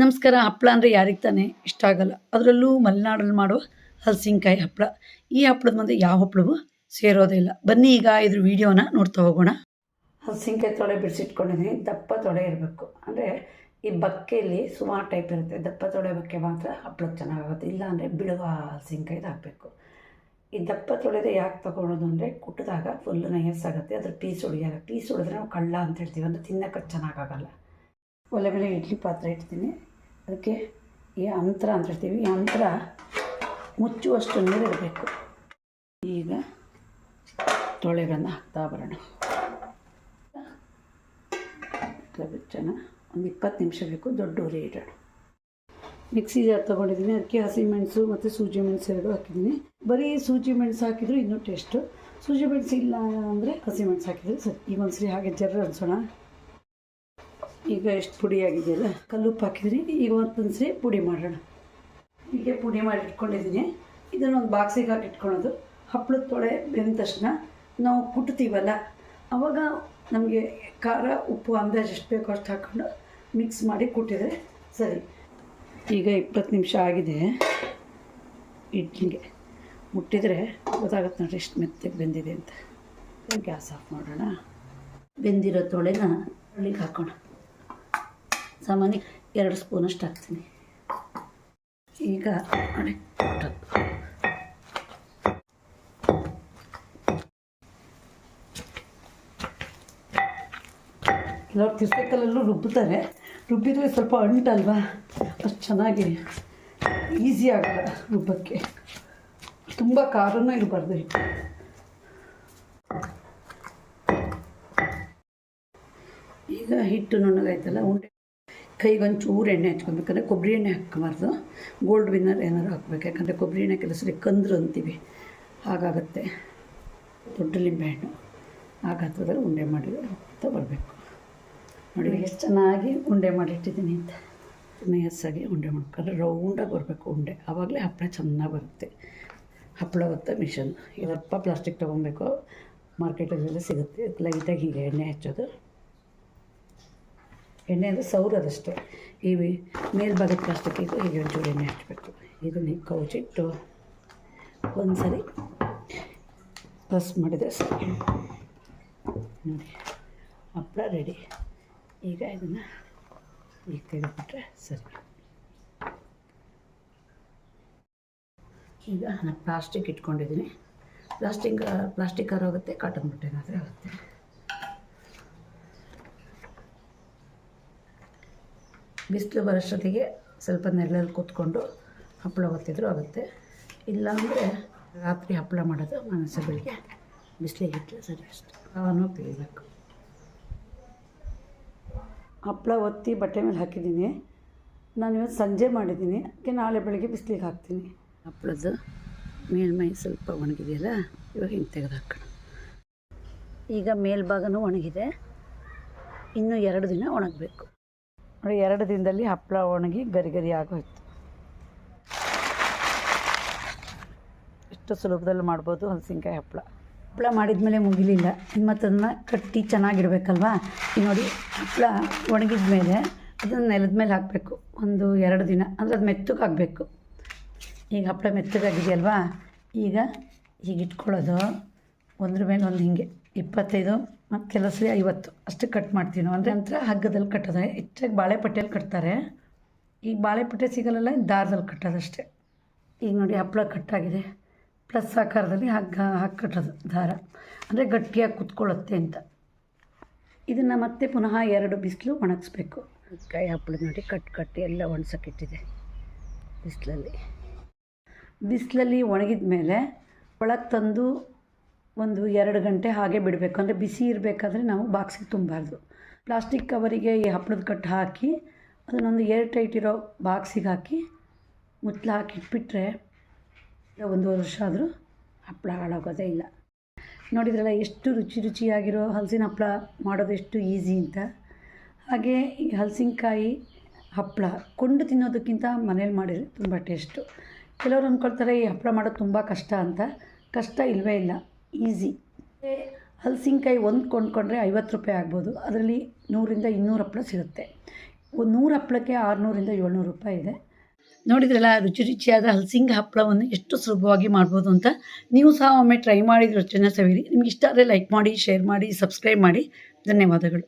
ನಮಸ್ಕಾರ, ಹಪ್ಪಳ ಅಂದರೆ ಯಾರಿಗೆ ತಾನೇ? ಇಷ್ಟ ಆಗಲ್ಲ. ಅದರಲ್ಲೂ ಮಲೆನಾಡಲ್ಲಿ ಮಾಡೋ ಹಲಸಿನಕಾಯಿ ಹಪ್ಪಳ. ಈ ಹಪ್ಪಳದ ಮುಂದೆ ಯಾವ ಹಪ್ಪಳವೂ ಸೇರೋದೇ ಇಲ್ಲ. ಬನ್ನಿ ಈಗ ಇದ್ರ ವಿಡಿಯೋನ ನೋಡ್ತಾ ಹೋಗೋಣ. ಹಲಸಿನಕಾಯಿ ತೊಳೆ ಬಿಡಿಸಿಟ್ಕೊಂಡಿದ್ದೀನಿ ದಪ್ಪ ತೊಳೆ ಇರಬೇಕು. ಅಂದರೆ ಈ ಬಕ್ಕೆಯಲ್ಲಿ ಸುಮಾರು ಟೈಪ್ ಇರುತ್ತೆ. ದಪ್ಪ ತೊಳೆ ಬಕ್ಕೆ ಮಾತ್ರ ಹಪ್ಪಳಕ್ಕೆ ಚೆನ್ನಾಗಾಗುತ್ತೆ. ಇಲ್ಲ ಅಂದರೆ ಬಿಳುವ ಹಲಸಿನಕಾಯಿ ಹಾಕಬೇಕು. ಈ ದಪ್ಪ ತೊಳೆದು ಯಾಕೆ ತೊಗೊಳೋದು ಅಂದರೆ ಕುಟ್ಟಿದಾಗ ಫುಲ್ಲು ನಯಸ್ಸಾಗುತ್ತೆ ಅದ್ರ ಪೀಸ್ ಹೊಡಿಯಲ್ಲ ಪೀಸ್ ಉಳಿದ್ರೆ ನಾವು ಕಳ್ಳ ಅಂತ ಹೇಳ್ತೀವಿ. ಅಂದರೆ ತಿನ್ನೋಕ್ಕೆ ಚೆನ್ನಾಗಾಗಲ್ಲ ಒಲೆ ಮೇಲೆ ಇಡ್ಲಿ ಪಾತ್ರೆ ಇಡ್ತೀನಿ. ಅದಕ್ಕೆ ಈ ಅಂತರ ಅಂತ ಹೇಳ್ತೀವಿ. ಈ ಅಂತರ ಮುಚ್ಚುವಷ್ಟು ನೀರು ಇರಬೇಕು ಈಗ ತೊಳೆಗಳನ್ನು ಹಾಕ್ತಾ ಬರೋಣ. ಬೆಚ್ಚನ ಒಂದು ಇಪ್ಪತ್ತು ನಿಮಿಷ ಬೇಕು ದೊಡ್ಡ ಉರಿ ಇಡೋಣ. ಮಿಕ್ಸಿ ಜಾರ್ ತೊಗೊಂಡಿದ್ದೀನಿ. ಅದಕ್ಕೆ ಹಸಿಮೆಣಸು ಮತ್ತು ಸೂಜಿ ಮೆಣಸು ಎರಡು ಹಾಕಿದ್ದೀನಿ. ಬರೀ ಸೂಜಿ ಮೆಣಸು ಹಾಕಿದ್ರು ಇನ್ನೂ ಟೇಸ್ಟು. ಸೂಜಿ ಮೆಣಸು ಇಲ್ಲ ಅಂದರೆ ಹಸಿಮೆಣಸು ಹಾಕಿದರೆ ಸರಿ. ಈಗ ಒಂದ್ಸರಿ ಹಾಗೆ ಜರ್ರ ಅನ್ಸೋಣ. ಈಗ ಎಷ್ಟು ಪುಡಿ ಆಗಿದೆಯಲ್ಲ ಕಲ್ಲುಪ್ಪು ಹಾಕಿದ್ರಿ ಈಗ ಮತ್ತೊಂದ್ಸರಿ ಪುಡಿ ಮಾಡೋಣ. ಹೀಗೆ ಪುಡಿ ಮಾಡಿ ಇಟ್ಕೊಂಡಿದ್ದೀನಿ. ಇದನ್ನೊಂದು ಬಾಕ್ಸಿಗೆ ಹಾಕಿ ಇಟ್ಕೊಳೋದು. ಹಪ್ಪಳದ ತೊಳೆ ಬೆಂದ ತಕ್ಷಣ ನಾವು ಕುಟ್ತೀವಲ್ಲ ಆವಾಗ ನಮಗೆ ಖಾರ ಉಪ್ಪು ಅಂದಾಜು ಎಷ್ಟು ಬೇಕೋ ಅಷ್ಟು ಹಾಕ್ಕೊಂಡು ಮಿಕ್ಸ್ ಮಾಡಿ ಕುಟ್ಟಿದರೆ ಸರಿ. ಈಗ ಇಪ್ಪತ್ತು ನಿಮಿಷ ಆಗಿದೆ. ಇಡ್ಲಿಗೆ. ಮುಟ್ಟಿದರೆ ಗೊತ್ತಾಗುತ್ತೆ ನೋಡಿರಿ ಎಷ್ಟು ಮೆತ್ತಗೆ ಬೆಂದಿದೆ ಅಂತ. ಗ್ಯಾಸ್ ಆಫ್ ಮಾಡೋಣ. ಬೆಂದಿರೋ ತೊಳೆನ ಹಳ್ಳಿಗೆ ಹಾಕೋಣ. ಸಾಮಾನ್ಯ ಎರಡು ಸ್ಪೂನಷ್ಟು ಹಾಕ್ತೀನಿ. ಈಗ. ಕೆಲವ್ರು ತಿರ್ಸಕಲ್ಲೂ ರುಬ್ಬುತ್ತಾರೆ ರುಬ್ಬಿದರೆ ಸ್ವಲ್ಪ ಅಂಟಲ್ವಾ? ಅಷ್ಟು ಚೆನ್ನಾಗಿ ಈಸಿ ಆಗಲ್ಲ ರುಬ್ಬಕ್ಕೆ. ತುಂಬ ಖಾರನೂ ಇರಬಾರ್ದು ಈಗ ಹಿಟ್ಟು ನುಣ್ಣಗಾಯ್ತಲ್ಲ, ಉಂಡೆ ಕೈಗೊಂದು ಚೂರು ಎಣ್ಣೆ ಹಚ್ಕೊಬೇಕಂದ್ರೆ ಕೊಬ್ಬರಿ ಎಣ್ಣೆ ಹಾಕಬಾರ್ದು. ಗೋಲ್ಡ್ ವಿನ್ನರ್ ಏನಾದ್ರು ಹಾಕ್ಬೇಕು. ಯಾಕಂದರೆ ಕೊಬ್ಬರಿ ಎಣ್ಣೆ ಕೆಲಸ ಕಂದ್ರು ಅಂತೀವಿ. ಹಾಗಾಗತ್ತೆ. ದೊಡ್ಡ ಲಿಂಬೆಹಣ್ಣು. ಆ ಗಾತ್ರದಲ್ಲಿ ಉಂಡೆ ಮಾಡಿ ಬರಬೇಕು. ನೋಡಿ ಎಷ್ಟು ಚೆನ್ನಾಗಿ ಉಂಡೆ ಮಾಡಿಟ್ಟಿದ್ದೀನಿ ಅಂತ. ನಯಸ್ಸಾಗಿ ಉಂಡೆ ಮಾಡ್ಕೊಂಡ್ರೆ ರೌಂಡಾಗಿ ಬರಬೇಕು ಉಂಡೆ. ಆವಾಗಲೇ ಹಪ್ಪಳ ಚೆನ್ನಾಗಿ ಬರುತ್ತೆ. ಹಪ್ಪಳ ಹೊತ್ತ ಮಿಷನ್. ಇವಪ್ಪ ಪ್ಲಾಸ್ಟಿಕ್ ತೊಗೊಬೇಕು. ಮಾರ್ಕೆಟಲ್ಲೆಲ್ಲ ಸಿಗುತ್ತೆ. ಲೈಟಾಗಿ ಹೀಗೆ ಎಣ್ಣೆ ಹಚ್ಚೋದು. ಎಣ್ಣೆ ಅಂದರೆ ಸೌರದಷ್ಟೇ ಈ ಮೇಲ್ಭಾಗದ ಪ್ಲಾಸ್ಟಿಕ್ಕಿಗೂ ಹೀಗೆ ಒಂಚೂರು ಎಣ್ಣೆ ಹಚ್ಚಬೇಕು ಇದನ್ನು ಕೌಚಿಟ್ಟು ಒಂದು ಸರಿ ಪ್ರೆಸ್ ಮಾಡಿದರೆ ಸರಿ ನೋಡಿ ಹಪ್ಪಳ ರೆಡಿ ಈಗ ಇದನ್ನು ಈಗ ತೆಗೆದುಬಿಟ್ರೆ ಸರಿ. ಈಗ ನಾನು ಪ್ಲಾಸ್ಟಿಕ್ ಇಟ್ಕೊಂಡಿದ್ದೀನಿ. ಪ್ಲಾಸ್ಟಿಕ್ ಪ್ಲಾಸ್ಟಿಕ್ ಆರೋಗುತ್ತೆ ಕಾಟನ್ ಬಟ್ಟೆನಾದರೆ ಆಗುತ್ತೆ. ಬಿಸಿಲು ಬರೋಷ್ಟೊತ್ತಿಗೆ ಸ್ವಲ್ಪ ನೆರಳಲ್ಲಿ ಕೂತ್ಕೊಂಡು ಹಪ್ಪಳ ಒತ್ತಿದ್ರು ಆಗುತ್ತೆ. ಇಲ್ಲಾಂದರೆ ರಾತ್ರಿ ಹಪ್ಪಳ ಮಾಡೋದು ಮನಸ್ಸು ಬೆಳಿಗ್ಗೆ ಬಿಸಿಲಿಗೆ ಇಟ್ಟರೆ ಸರಿ ಅಷ್ಟು. ಅವನು ತೆಗಿಬೇಕು ಹಪ್ಪಳ ಒತ್ತಿ ಬಟ್ಟೆ ಮೇಲೆ ಹಾಕಿದ್ದೀನಿ. ನಾನು ಇವತ್ತು ಸಂಜೆ ಮಾಡಿದ್ದೀನಿ. ಅದಕ್ಕೆ ನಾಳೆ ಬೆಳಗ್ಗೆ ಬಿಸಿಲಿಗೆ ಹಾಕ್ತೀನಿ. ಹಪ್ಪಳದ್ದು ಮೇಲ್ಮೈ ಸ್ವಲ್ಪ ಒಣಗಿದೆಯಲ್ಲ, ಇವಾಗ ಹಿಂಗೆ ತೆಗೆದು ಹಾಕೋಣ. ಈಗ ಮೇಲ್ಭಾಗನೂ ಒಣಗಿದೆ. ಇನ್ನೂ ಎರಡು ದಿನ ಒಣಗಬೇಕು. ನೋಡಿ, ಎರಡು ದಿನದಲ್ಲಿ ಹಪ್ಪಳ ಒಣಗಿ ಗರಿ ಗರಿ ಆಗೋಯ್ತು. ಇಷ್ಟು ಸುಲಭದಲ್ಲಿ ಮಾಡ್ಬೋದು ಹಲಸಿನ್ಕಾಯಿ ಹಪ್ಪಳ ಹಪ್ಪಳ ಮಾಡಿದ್ಮೇಲೆ ಮುಗಿಲಿಲ್ಲ. ಇನ್ನು ಕಟ್ಟಿ ಚೆನ್ನಾಗಿಡ್ಬೇಕಲ್ವಾ ನೋಡಿ ಹಪ್ಪಳ ಒಣಗಿದ ಮೇಲೆ ಅದನ್ನು ನೆಲದ ಮೇಲೆ ಹಾಕಬೇಕು. ಒಂದು ಎರಡು ದಿನ. ಅಂದರೆ ಅದು ಮೆತ್ತಗೆ ಈಗ ಹಪ್ಪಳ ಮೆತ್ತಗಾಗಿದೆಯಲ್ವಾ? ಈಗ ಈಗ ಇಟ್ಕೊಳ್ಳೋದು ಒಂದ್ರ ಮೇಲೆ ಒಂದು ಹಿಂಗೆ. ಇಪ್ಪತ್ತೈದು ಮತ್ತು ಕೆಲವು ಐವತ್ತು ಅಷ್ಟು ಕಟ್ ಮಾಡ್ತೀವಿ ನಾವು. ಅಂದರೆ ನಂತರ ಹಗ್ಗದಲ್ಲಿ ಕಟ್ಟೋದು. ಹೆಚ್ಚಾಗಿ ಬಾಳೆಪಟ್ಟೆಯಲ್ಲಿ ಕಟ್ತಾರೆ. ಈಗ ಬಾಳೆಪಟ್ಟೆ ಸಿಗಲ್ಲ ದಾರದಲ್ಲಿ ಕಟ್ಟೋದಷ್ಟೇ ಈಗ ನೋಡಿ ಹಪ್ಪಳ ಕಟ್ಟಾಗಿದೆ ಪ್ಲಸ್ ಆಕಾರದಲ್ಲಿ ಹಗ್ಗ ಹಾಕಿ ಕಟ್ಟೋದು ದಾರ. ಅಂದರೆ ಗಟ್ಟಿಯಾಗಿ ಕುತ್ಕೊಳ್ಳುತ್ತೆ ಅಂತ. ಇದನ್ನು ಮತ್ತೆ ಪುನಃ ಎರಡು ಬಿಸಿಲು ಒಣಗಿಸ್ಬೇಕು. ಕಾಯಿ ಹಪ್ಪಳ ನೋಡಿ ಕಟ್ ಕಟ್ಟಿ ಎಲ್ಲ ಒಣಸಕ್ಕಿಟ್ಟಿದೆ ಬಿಸಿಲಲ್ಲಿ. ಬಿಸಿಲಲ್ಲಿ ಒಣಗಿದ ಮೇಲೆ ಒಳಗೆ ತಂದು ಒಂದು ಎರಡು ಗಂಟೆ ಹಾಗೆ ಬಿಡಬೇಕು. ಅಂದರೆ ಬಿಸಿ ಇರಬೇಕಾದ್ರೆ ನಾವು ಬಾಕ್ಸಿಗೆ ತುಂಬಬಾರ್ದು ಪ್ಲಾಸ್ಟಿಕ್ ಕವರಿಗೆ ಈ ಹಪ್ಪಳದ ಕಟ್ಟು ಹಾಕಿ, ಅದನ್ನೊಂದು ಏರ್ ಟೈಟ್ ಇರೋ ಬಾಕ್ಸಿಗೆ ಹಾಕಿ ಮುತ್ತಲು ಹಾಕಿ ಇಟ್ಬಿಟ್ರೆ ಒಂದು ವರ್ಷ ಆದರೂ ಹಪ್ಪಳ ಹಾಳಾಗೋದೇ ಇಲ್ಲ. ನೋಡಿದ್ರಲ್ಲ, ಎಷ್ಟು ರುಚಿ ರುಚಿಯಾಗಿರೋ ಹಲಸಿನ ಹಪ್ಪಳ ಮಾಡೋದು ಎಷ್ಟು ಈಸಿ ಅಂತ. ಹಾಗೆ ಈ ಹಲಸಿನಕಾಯಿ ಹಪ್ಪಳ ಕೊಂಡು ತಿನ್ನೋದಕ್ಕಿಂತ ಮನೇಲಿ ಮಾಡಿದರೆ ತುಂಬ ಟೇಸ್ಟು ಕೆಲವರು ಅಂದ್ಕೊಳ್ತಾರೆ, ಈ ಹಪ್ಪಳ ಮಾಡೋದು ತುಂಬ ಕಷ್ಟ ಅಂತ. ಕಷ್ಟ ಇಲ್ಲವೇ ಇಲ್ಲ. ಈಸಿ. ಹಲಸಿನಕಾಯಿ ಒಂದು ಕೊಂಡ್ಕೊಂಡ್ರೆ ಐವತ್ತು ರೂಪಾಯಿ ಆಗ್ಬೋದು. ಅದರಲ್ಲಿ ನೂರಿಂದ ಇನ್ನೂರು ಹಪ್ಪಳ ಸಿಗುತ್ತೆ. ಒಂದು ನೂರು ಹಪ್ಪಳಕ್ಕೆ ಆರುನೂರಿಂದ ಏಳ್ನೂರು ರೂಪಾಯಿ ಇದೆ. ನೋಡಿದ್ರಲ್ಲ, ರುಚಿ ರುಚಿಯಾದ ಹಲಸಿಂಗ ಹಪ್ಪಳವನ್ನು ಎಷ್ಟು ಸುಲಭವಾಗಿ ಮಾಡ್ಬೋದು ಅಂತ. ನೀವು ಸಹ ಒಮ್ಮೆ ಟ್ರೈ ಮಾಡಿ ರುಚಿನ ಸವಿರಿ. ನಿಮ್ಗೆ ಇಷ್ಟ ಆದರೆ ಲೈಕ್ ಮಾಡಿ, ಶೇರ್ ಮಾಡಿ, ಸಬ್ಸ್ಕ್ರೈಬ್ ಮಾಡಿ. ಧನ್ಯವಾದಗಳು.